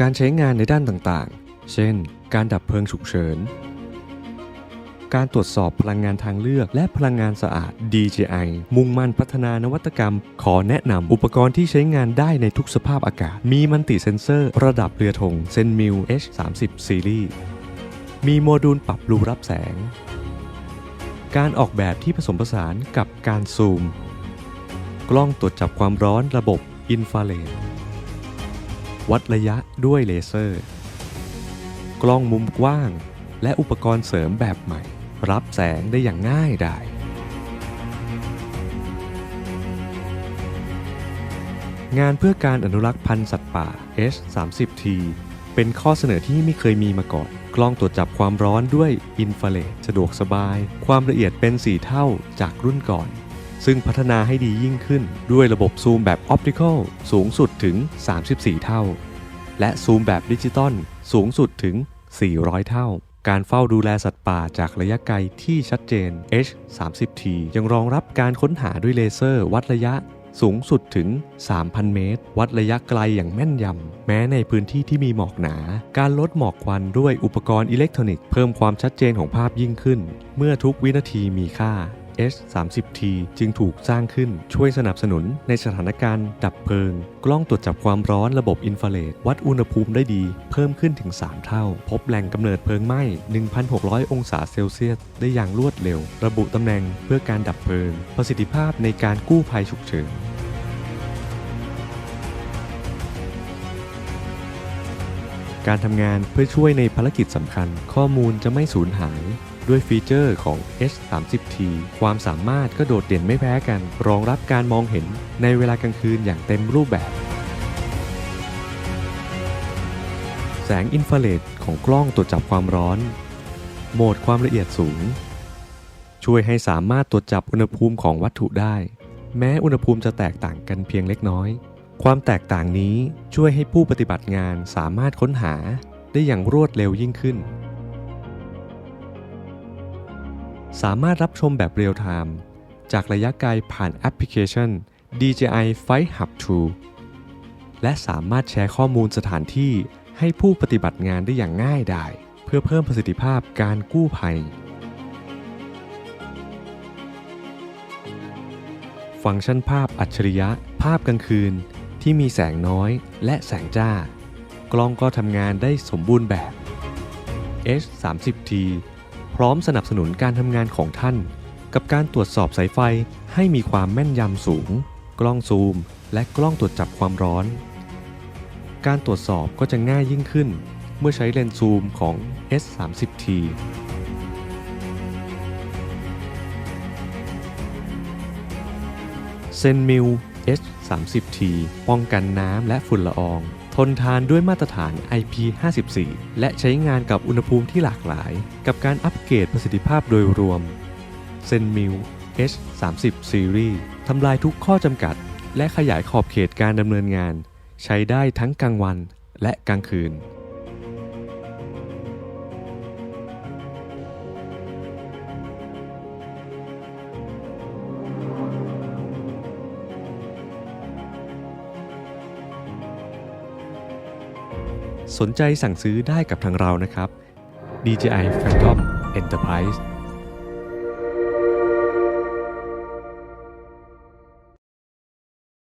การใช้งานในด้านต่างๆ เช่น การดับเพลิงฉุกเฉิน การตรวจสอบพลังงานทางเลือก และพลังงานสะอาด DJI มุ่งมั่นพัฒนานวัตกรรม ขอแนะนำอุปกรณ์ที่ใช้งานได้ในทุกสภาพอากาศ มีมันติเซนเซอร์ ระดับเรือธงเซนมิล H30 Series มีโมดูลปรับรูรับแสง การออกแบบที่ผสมผสานกับการซูม กล้องตรวจจับความร้อนระบบอินฟราเรด วัดระยะด้วยเลเซอร์ กล้องมุมกว้าง และอุปกรณ์เสริมแบบใหม่ รับแสงได้อย่างง่ายดายงานเพื่อการอนุรักษ์พันธุ์สัตว์ป่า H30T เป็นข้อเสนอที่ไม่เคยมีมาก่อน กล้องตรวจจับความร้อนด้วยอินฟราเรดสะดวกสบาย ความละเอียดเป็น 4 เท่าจากรุ่นก่อน ซึ่งพัฒนาให้ดียิ่งขึ้นด้วยระบบซูมแบบออปติคอลสูงสุดถึง 34 เท่า และซูมแบบดิจิตอลสูงสุดถึง 400 เท่า การเฝ้าดูแลสัตว์ป่าจากระยะไกลที่ชัดเจน H30T ยังรองรับการค้นหาด้วยเลเซอร์วัดระยะสูงสุดถึง 3,000 เมตร วัดระยะไกลอย่างแม่นยำ แม้ในพื้นที่ที่มีหมอกหนา การลดหมอกควันด้วยอุปกรณ์อิเล็กทรอนิกส์เพิ่มความชัดเจนของภาพยิ่งขึ้น เมื่อทุกวินาทีมีค่า H30T จึงถูกสร้างขึ้นช่วยสนับสนุนในสถานการณ์ดับเพลิง กล้องตรวจจับความร้อนระบบอินฟราเรดวัดอุณหภูมิได้ดี เพิ่มขึ้นถึง 3 เท่า พบแหล่งกำเนิดเพลิงไหม้ 1,600 องศาเซลเซียส ได้อย่างรวดเร็ว ระบุตำแหน่งเพื่อการดับเพลิง ประสิทธิภาพในการกู้ภัยฉุกเฉินการทำงานเพื่อช่วยในภารกิจสำคัญ ข้อมูลจะไม่สูญหาย ด้วยฟีเจอร์ของ H30T ความสามารถก็โดดเด่นไม่แพ้กัน รองรับการมองเห็นในเวลากลางคืนอย่างเต็มรูปแบบ แสงอินฟราเรดของกล้องตรวจจับความร้อน โหมดความละเอียดสูง ช่วยให้สามารถตรวจจับอุณหภูมิของวัตถุได้ แม้อุณหภูมิจะแตกต่างกันเพียงเล็กน้อย ความแตกต่างนี้ช่วยให้ผู้ปฏิบัติงานสามารถค้นหาได้อย่างรวดเร็วยิ่งขึ้น สามารถรับชมแบบเรียลไทม์จากระยะไกลผ่านแอปพลิเคชัน DJI Flight Hub 2 และสามารถแชร์ข้อมูลสถานที่ให้ผู้ปฏิบัติงานได้อย่างง่ายดาย เพื่อเพิ่มประสิทธิภาพการกู้ภัย ฟังก์ชันภาพอัจฉริยะ ภาพกลางคืนที่มีแสงน้อยและแสงจ้า กล้องก็ทำงานได้สมบูรณ์แบบ H30T พร้อมสนับสนุนการทำงานของท่าน กับการตรวจสอบสายไฟให้มีความแม่นยำสูง กล้องซูม และกล้องตรวจจับความร้อน การตรวจสอบก็จะง่ายยิ่งขึ้น เมื่อใช้เลนส์ซูมของ S30T เซนมิล H30T ป้องกันน้ำและฝุ่นละออง ทนทานด้วยมาตรฐาน IP54 และใช้งานกับอุณหภูมิที่หลากหลาย กับการอัปเกรดประสิทธิภาพโดยรวมเซนมิล H30 Series ทำลายทุกข้อจำกัด และขยายขอบเขตการดำเนินงาน ใช้ได้ทั้งกลางวันและกลางคืน สนใจสั่งซื้อได้กับทางเรานะครับ DJI Phantom Enterprise